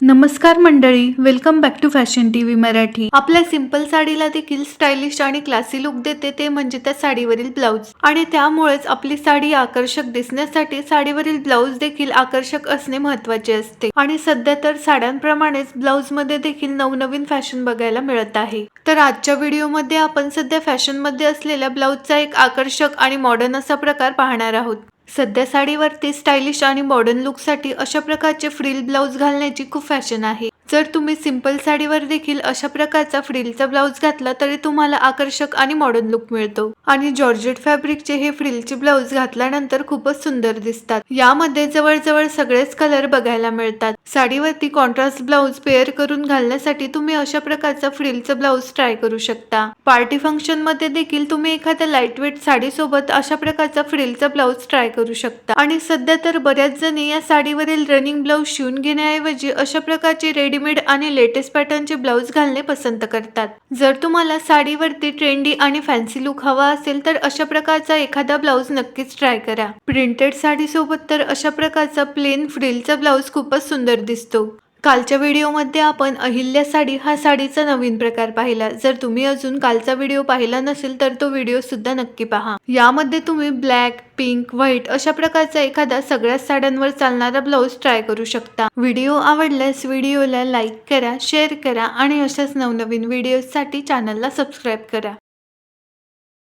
नमस्कार मंडळी welcome back to fashion TV Marathi. आपल्या सिंपल साडीला देखील स्टायलिश आणि क्लासी लुक देते ते म्हणजे त्या साडीवरील ब्लाऊज आणि त्यामुळेच आपली साडी आकर्षक दिसण्यासाठी साडीवरील ब्लाऊज देखील आकर्षक असणे महत्त्वाचे असते. आणि सध्या तर साड्यांप्रमाणेच ब्लाऊजमध्ये देखील नवनवीन फॅशन बघायला मिळत आहे. तर आजच्या व्हिडिओमध्ये आपण सध्या फॅशनमध्ये असलेल्या ब्लाऊजचा एक आकर्षक आणि मॉडर्न असा प्रकार पाहणार आहोत. सध्या साडीवरती स्टायलिश आणि मॉडर्न लुकसाठी अशा प्रकारचे फ्रिल ब्लाऊज घालण्याची खूप फॅशन आहे. जर तुम्ही सिंपल साडीवर देखील अशा प्रकारचा फ्रिलचा ब्लाऊज घातला तरी तुम्हाला आकर्षक आणि मॉडर्न लुक मिळतो. आणि जॉर्जेट फॅब्रिकचे हे फ्रिलचे ब्लाऊज घातल्यानंतर खूपच सुंदर दिसतात. यामध्ये जवळजवळ सगळेच कलर बघायला मिळतात. साडीवरती कॉन्ट्रास्ट ब्लाऊज पेअर करून घालण्यासाठी तुम्ही अशा प्रकारचा फ्रिलचा ब्लाऊज ट्राय करू शकता. पार्टी फंक्शनमध्ये देखील तुम्ही एखाद्या लाइट वेट साडी सोबत अशा प्रकारचा फ्रिलचा ब्लाऊज ट्राय करू शकता. आणि सध्या तर बऱ्याच जणी या साडीवरील रनिंग ब्लाऊज शिवून घेण्याऐवजी अशा प्रकारचे रेडी रेडीमेड आणि लेटेस्ट पॅटर्नचे ब्लाऊज घालणे पसंत करतात. जर तुम्हाला साडीवरती ट्रेंडी आणि फॅन्सी लुक हवा असेल तर अशा प्रकारचा एखादा ब्लाऊज नक्कीच ट्राय करा. प्रिंटेड साडीसोबत तर अशा प्रकारचा प्लेन फ्रिलचा ब्लाऊज खूपच सुंदर दिसतो. कालच्या व्हिडिओमध्ये आपण अहिल्या साडी हा साडीचा नवीन प्रकार पाहिला. जर तुम्ही अजून कालचा व्हिडिओ पाहिला नसेल तर तो व्हिडिओ सुद्धा नक्की पहा. यामध्ये तुम्ही ब्लॅक पिंक व्हाईट अशा प्रकारचा एखादा सगळ्याच साड्यांवर चालणारा ब्लाऊज ट्राय करू शकता. व्हिडिओ आवडल्यास व्हिडिओला लाईक करा शेअर करा आणि अशाच नवनवीन व्हिडिओसाठी चॅनलला सबस्क्राईब करा.